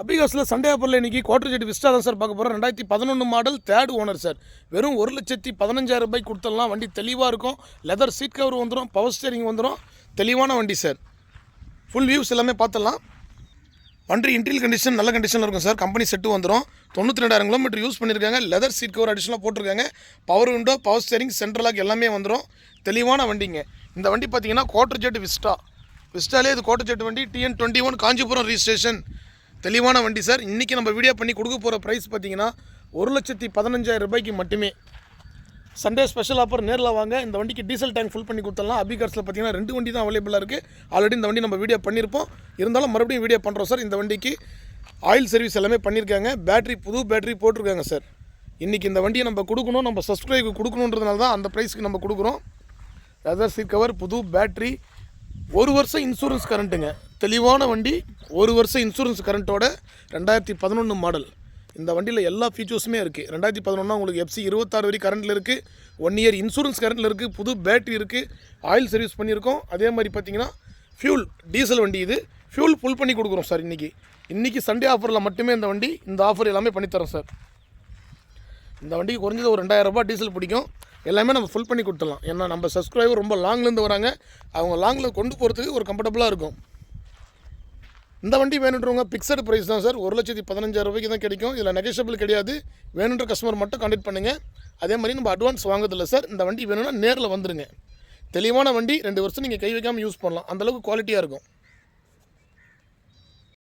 அபிகாஸில் Sunday ஆஃபரில் இன்றைக்கி quarter jet Vista தான் சார் பார்க்க போகிறோம் ரெண்டாயிரத்தி பதினொன்று மாடல் தேர்ட் ஓனர் சார். வெறும் ஒரு லட்சத்தி பதினஞ்சாயிரம் ரூபாய் கொடுத்துடலாம். வண்டி தெளிவாக இருக்கும். லெதர் சீட் கவர் வந்துடும் பவர் ஸ்டேரிங் வந்துடும் தெளிவான வண்டி சார். ஃபுல் வியூஸ் எல்லாமே பார்த்துடலாம். வண்டி இன்டீரியல் கண்டிஷன் நல்ல கண்டிஷனில் இருக்கும் சார். கம்பெனி செட்டு வந்துடும் தொண்ணூற்றி ரெண்டாயிரம் கிலோமீட்டர் யூஸ் பண்ணியிருக்காங்க லெதர் சீட் கவர் அடிஷனலாக போட்டிருக்காங்க. Power window power steering central lock எல்லாமே வந்துடும் தெளிவான வண்டிங்க. இந்த வண்டி பார்த்தீங்கன்னா குவார்டர் ஜெட் விஸ்டா விஸ்டாலே இது குவார்டர் ஜெட் வண்டி. TN twenty one Kanchipuram registration தெளிவான வண்டி சார் இன்றைக்கி நம்ம வீடியோ பண்ணி கொடுக்க போகிற ப்ரைஸ் பார்த்தீங்கன்னா ஒரு லட்சத்தி பதினஞ்சாயிரம் ரூபாய்க்கு மட்டுமே. சண்டே ஸ்பெஷல் ஆஃபர் நேரில் வாங்க. இந்த வண்டிக்கு டீசல் டேங்க் ஃபுல் பண்ணி கொடுத்துடலாம். அபிகார்ஸில் பார்த்தீங்கன்னா ரெண்டு வண்டி தான் அவைலபிளாக இருக்குது ஆல்ரெடி இந்த வண்டி நம்ம வீடியோ பண்ணியிருப்போம் இருந்தாலும் மறுபடியும் வீடியோ பண்ணுறோம் சார் இந்த வண்டிக்கு ஆயில் சர்வீஸ் எல்லாமே பண்ணியிருக்காங்க பேட்டரி புது பேட்டரி போட்டிருக்காங்க சார் இன்றைக்கி இந்த வண்டியை நம்ம கொடுக்கணும். நம்ம சப்ஸ்கிரைபுக்கு கொடுக்கணுன்றதுனால தான் அந்த ப்ரைஸ்க்கு நம்ம கொடுக்குறோம். லெதர் சீட் கவர் புது பேட்டரி ஒரு வருஷம் இன்சூரன்ஸ் கரண்ட்டுங்க தெளிவான வண்டி ஒரு வருஷம் இன்சூரன்ஸ் கரண்ட்டோட ரெண்டாயிரத்தி பதினொன்று மாடல் இந்த வண்டியில் எல்லா ஃபீச்சர்ஸுமே இருக்குது ரெண்டாயிரத்தி பதினொன்னா உங்களுக்கு எஃப்சி இருபத்தாறு வரைக்கும் கரண்ட்டில் இருக்குது ஒன் இயர் இன்சூரன்ஸ் கரண்ட்டில் இருக்குது புது பேட்டரி இருக்குது ஆயில் சர்வீஸ் பண்ணியிருக்கோம். அதே மாதிரி பார்த்தீங்கன்னா ஃபியூல் டீசல் வண்டி இது. ஃபியூல் ஃபுல் பண்ணி கொடுக்குறோம் சார் இன்றைக்கி இன்றைக்கி சண்டே ஆஃபரில் மட்டுமே இந்த வண்டி இந்த ஆஃபர் எல்லாமே பண்ணித்தரோம் சார் இந்த வண்டிக்கு குறைஞ்சது ஒரு ரெண்டாயிரம் ரூபாய் டீசல் பிடிக்கும். எல்லாமே நம்ம ஃபுல் பண்ணி கொடுத்துடலாம். ஏன்னா நம்ம சப்ஸ்கிரைபர் ரொம்ப லாங்லேருந்து வராங்க. அவங்க லாங்கில் கொண்டு போகிறதுக்கு ஒரு கம்ஃபர்டபுளாக இருக்கும். இந்த வண்டி வேணுன்றவங்க பிக்சடு ப்ரைஸ் தான் சார். ஒரு லட்சத்தி பதினஞ்சாயிரம் ரூபாய்க்கு தான் கிடைக்கும். இதில் நெகோஷியபிள் கிடையாது. வேணுன்ற கஸ்டமர் மட்டும் கான்டெக்ட் பண்ணுங்கள் அதே மாதிரி நம்ம அட்வான்ஸ் வாங்குறதில்ல சார். இந்த வண்டி வேணும்னா நேரில் வந்துடுங்க தெளிவான வண்டி ரெண்டு வருஷம் நீங்கள் கை வைக்காமல் யூஸ் பண்ணலாம். அந்தளவுக்கு குவாலிட்டியாக இருக்கும்.